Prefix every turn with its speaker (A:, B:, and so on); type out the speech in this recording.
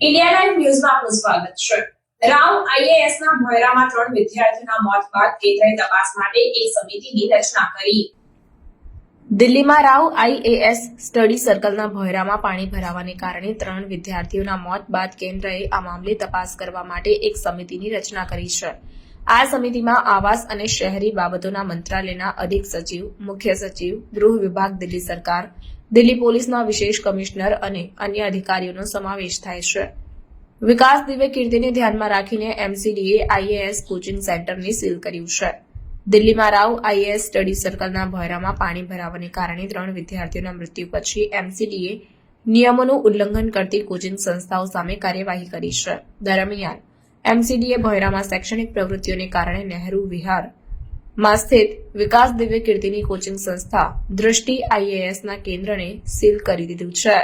A: India live ન્યૂઝમાં આપનું સ્વાગત છે. રાવ આઈએએસ ના ભોયરામાં ત્રણ વિદ્યાર્થીઓના મોત બાદ કેન્દ્રએ તપાસ માટે એક સમિતિની રચના કરી. દિલ્હીમાં રાવ આઈએએસ સ્ટડી સર્કલના ભોયરામાં પાણી ભરાવાને કારણે ત્રણ વિદ્યાર્થીઓના મોત બાદ કેન્દ્રએ આ મામલે તપાસ કરવા માટે એક સમિતિની રચના કરી છે. આ સમિતિમાં આવાસ અને શહેરી બાબતોના મંત્રાલયના અધિક સચિવ, મુખ્ય સચિવ, ગૃહ વિભાગ, દિલ્હી સરકાર, દિલ્હી પોલીસના વિશેષ કમિશનર અને અન્ય અધિકારીઓનો સમાવેશ થાય છે. વિકાસ દિવે કીર્તિને ધ્યાનમાં રાખીને એમસીડીએ આઈએએસ કોચિંગ સેન્ટરને સીલ કર્યું છે. દિલ્હીમાં રાવ આઈએએસ સ્ટડી સર્કલના ભોયરામાં પાણી ભરાવાને કારણે ત્રણ વિદ્યાર્થીઓના મૃત્યુ પછી એમસીડીએ નિયમોનું ઉલ્લંઘન કરતી કોચિંગ સંસ્થાઓ સામે કાર્યવાહી કરી છે. દરમિયાન એમસીડીએ ભોયરામાં શૈક્ષણિક પ્રવૃત્તિઓને કારણે નહેરુ, વિહારમાં સ્થિત વિકાસ દિવ્ય કીર્તિની કોચિંગ સંસ્થા દૃષ્ટિ આઈએએસના કેન્દ્રને સીલ કરી દીધું છે.